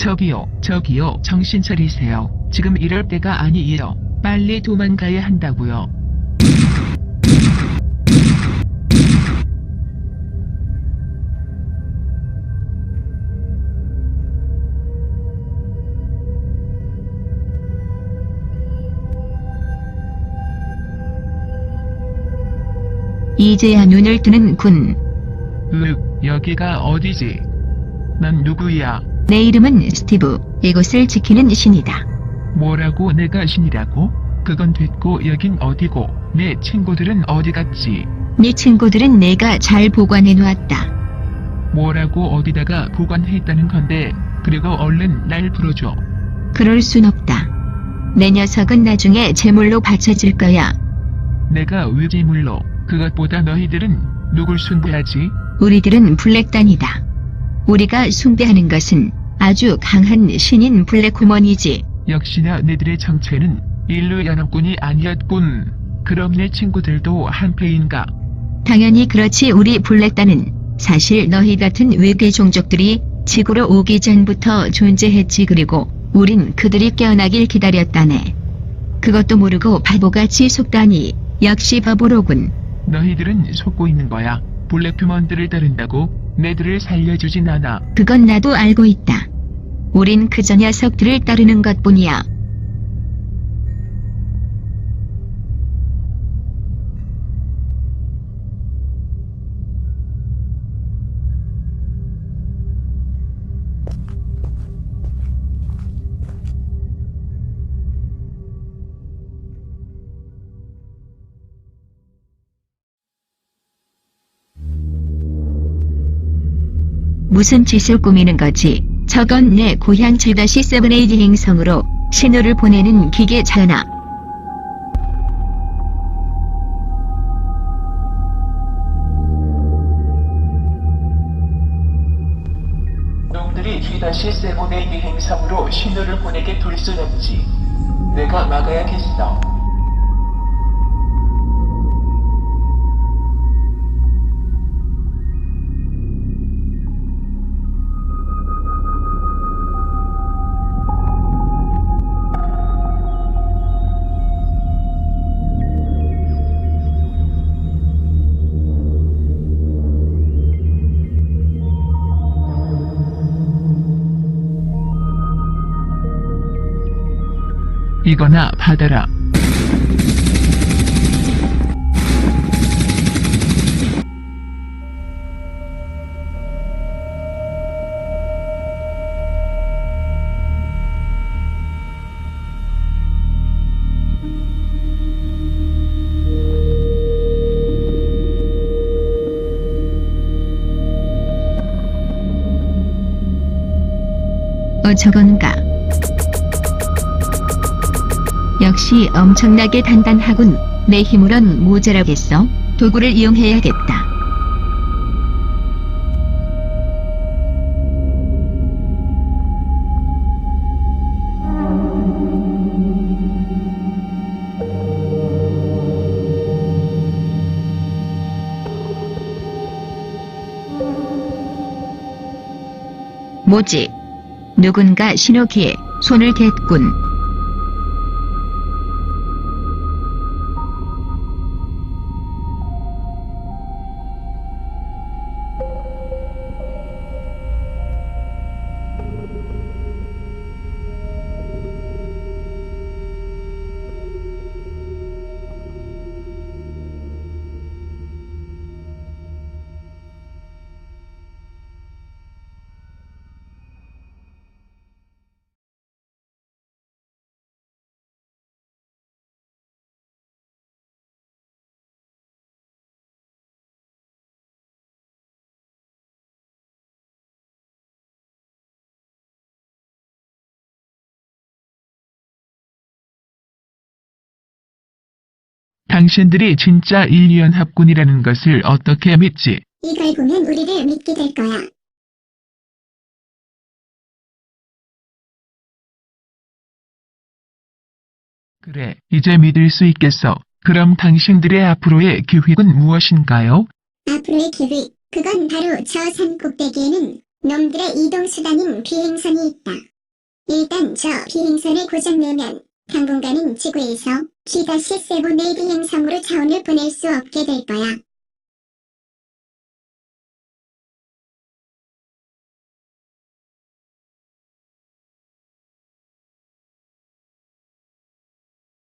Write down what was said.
저기요, 저기요, 정신 차리세요. 지금 이럴 때가 아니에요. 빨리 도망가야 한다고요. 이제야 눈을 뜨는 군. 으, 여기가 어디지? 난 누구야? 내 이름은 스티브. 이곳을 지키는 신이다. 뭐라고 내가 신이라고? 그건 됐고 여긴 어디고 내 친구들은 어디 갔지? 네 친구들은 내가 잘 보관해 놓았다. 뭐라고 어디다가 보관했다는 건데 그리고 얼른 날 불러줘. 그럴 순 없다. 내 녀석은 나중에 제물로 바쳐질 거야. 내가 왜 제물로 그것보다 너희들은 누굴 숭배하지? 우리들은 블랙단이다. 우리가 숭배하는 것은 아주 강한 신인 블랙호먼이지. 역시나 너희들의 정체는 인류 연합군이 아니었군. 그럼 내 친구들도 한패인가? 당연히 그렇지 우리 블랙단은 사실 너희 같은 외계 종족들이 지구로 오기 전부터 존재했지 그리고 우린 그들이 깨어나길 기다렸다네. 그것도 모르고 바보같이 속다니 역시 바보로군. 너희들은 속고 있는 거야. 블랙퓨먼들을 따른다고 내들을 살려주진 않아. 그건 나도 알고 있다. 우린 그저 녀석들을 따르는 것뿐이야. 무슨 짓을 꾸미는 거지? 저건 내 고향 7-7H 행성으로 신호를 보내는 기계 전화. 놈들이 휘다시 세븐에이비 행성으로 신호를 보내게 둘순 없지. 내가 막아야겠어. 이거나 받아라. 어 저건가? 역시 엄청나게 단단하군. 내 힘으론 모자라겠어. 도구를 이용해야겠다. 뭐지? 누군가 신호기에 손을 댔군. 당신들이 진짜 인류연합군이라는 것을 어떻게 믿지? 이걸 보면 우리를 믿게 될 거야. 그래, 이제 믿을 수 있겠어. 그럼 당신들의 앞으로의 계획은 무엇인가요? 앞으로의 계획, 그건 바로 저 산 꼭대기에는 놈들의 이동수단인 비행선이 있다. 일단 저 비행선을 고장내면 당분간은 지구에서 G-7A 비행성으로 자원을 보낼 수 없게 될 거야.